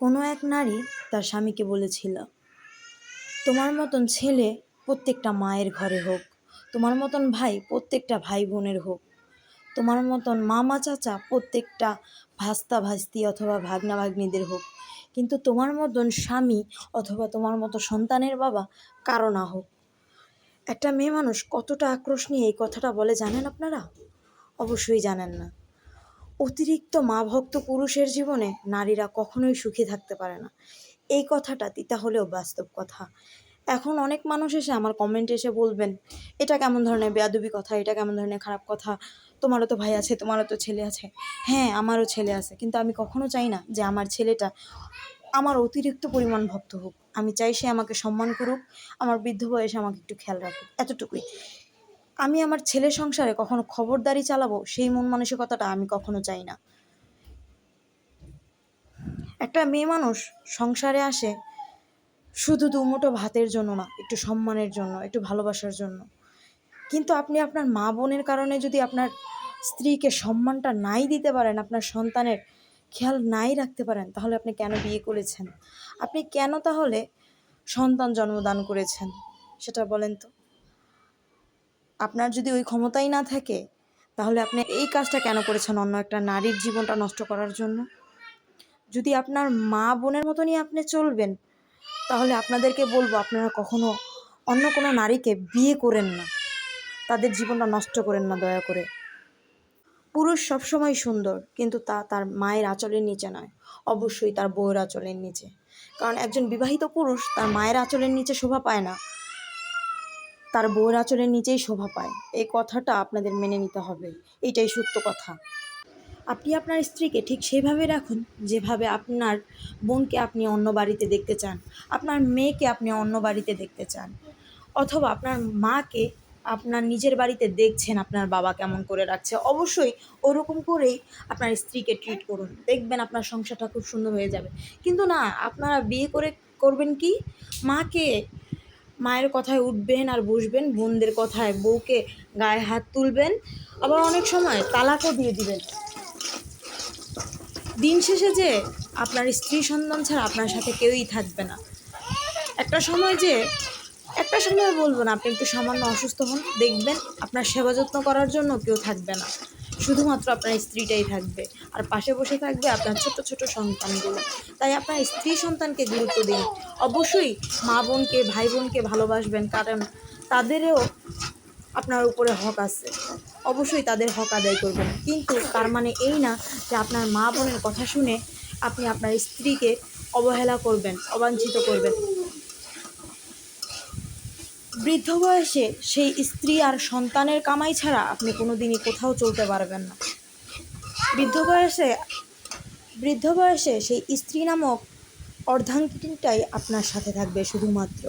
কোনো এক নারী তার স্বামীকে বলেছিল, তোমার মতন ছেলে প্রত্যেকটা মায়ের ঘরে হোক, তোমার মতন ভাই প্রত্যেকটা ভাই বোনের হোক, তোমার মতন মামা চাচা প্রত্যেকটা ভাস্তা ভাস্তি অথবা ভাগ্না ভাগ্নিদের হোক, কিন্তু তোমার মতন স্বামী অথবা তোমার মতো সন্তানের বাবা কারও না হোক। একটা মেয়ে মানুষ কতটা আক্রোশ নিয়ে এই কথাটা বলে জানেন আপনারা? অবশ্যই জানেন না। অতিরিক্ত মা ভক্ত পুরুষের জীবনে নারীরা কখনোই সুখী থাকতে পারে না। এই কথাটা তিতা হলেও বাস্তব কথা। এখন অনেক মানুষ এসে আমার কমেন্টে এসে বলবেন, এটা কেমন ধরনের বেয়াদবি কথা? এটা কেমন ধরনের খারাপ কথা? তোমারও তো ভাই আছে, তোমারও তো ছেলে আছে। হ্যাঁ আমারও ছেলে আছে, কিন্তু আমি কখনো চাই না যে আমার ছেলেটা আমার অতিরিক্ত পরিমাণ ভক্ত হোক। আমি চাই সে আমাকে সম্মান করুক, আমার বৃদ্ধ বয়সে আমাকে একটু খেয়াল রাখুক। এতটুকুই। আমি আমার ছেলে সংসারে কখনো খবরদারি চালাবো? সেই মন মানসিকতাটা আমি কখনো চাই না। একটা মেয়ে মানুষ সংসারে আসে শুধু দুমুঠো ভাতের জন্য না, একটু সম্মানের জন্য, একটু ভালোবাসার জন্য। কিন্তু আপনি আপনার মা বোনের কারণে যদি আপনার স্ত্রীকে সম্মানটা নাই দিতে পারেন, আপনার সন্তানের খেয়াল নাই রাখতে পারেন, তাহলে আপনি কেন বিয়ে করেছেন? আপনি কেন তাহলে সন্তান জন্মদান করেছেন? সেটা বলেন তো। আপনার যদি ওই ক্ষমতাই না থাকে, তাহলে আপনি এই কাজটা কেন করেছেন অন্য একটা নারীর জীবনটা নষ্ট করার জন্য? যদি আপনার মা বোনের মতনই আপনি চলবেন, তাহলে আপনাদেরকে বলব, আপনারা কখনো অন্য কোনো নারীকে বিয়ে করেন না। তাদের জীবনটা নষ্ট করেন না, দয়া করে। পুরুষ সবসময় সুন্দর, কিন্তু তা তার মায়ের আঁচলের নিচে নয়। অবশ্যই তার বউয়ের আঁচলের নিচে। কারণ একজন বিবাহিত পুরুষ তার মায়ের আঁচলের নিচে শোভা পায় না। তার বউয়ের আঁচলের নিচেই শোভা পায়। এই কথাটা আপনাদের মেনে নিতে হবে। এটাই সত্য কথা। আপনি আপনার স্ত্রীকে ঠিক সেইভাবে রাখুন, যেভাবে আপনার বোনকে আপনি অন্য বাড়িতে দেখতে চান, আপনার মেয়েকে আপনি অন্য বাড়িতে দেখতে চান, অথবা আপনার মাকে আপনার নিজের বাড়িতে দেখছেন আপনার বাবা কেমন করে রাখছে, অবশ্যই ওরকম করেই আপনার স্ত্রীকে ট্রিট করুন। দেখবেন আপনার সংসারটা খুব সুন্দর হয়ে যাবে। কিন্তু না, আপনারা বিয়ে করে করবেন কি? মাকে মায়ের কথায় উঠবেন আর বসবেন, বোনদের কথায় বউকে গায়ে হাত তুলবেন, আবার অনেক সময় তালাকও দিয়ে দিবেন। দিন শেষে যে আপনার স্ত্রী সন্তান ছাড়া আপনার সাথে কেউই থাকবে না। একটা সময় যে, একটা সময় বলব না, আপনি একটু সামান্য অসুস্থ হন, দেখবেন আপনার সেবা যত্ন করার জন্য কেউ থাকবে না। শুধুমাত্র আপনার স্ত্রীটাই থাকবে। আর পাশে বসে থাকবে আপনার ছোট ছোট সন্তানগুলো। তাই আপনার স্ত্রী সন্তানকে গুরুত্ব দিন। অবশ্যই মা বোনকে, ভাই বোনকে ভালোবাসবেন, কারণ তাদেরও আপনার উপরে হক আছে। অবশ্যই তাদের হক আদায় করবেন। কিন্তু তার মানে এই না যে আপনার মা বোনের কথা শুনে আপনি আপনার স্ত্রীকে অবহেলা করবেন, অবাঞ্ছিত করবেন। বৃদ্ধ বয়সে সেই স্ত্রী আর সন্তানের কামাই ছাড়া আপনি কোনো দিনই কোথাও চলতে পারবেন না। বৃদ্ধ বয়সে বৃদ্ধ বয়সে সেই স্ত্রী নামক অর্ধাঙ্গিনীটাই আপনার সাথে থাকবে শুধুমাত্র।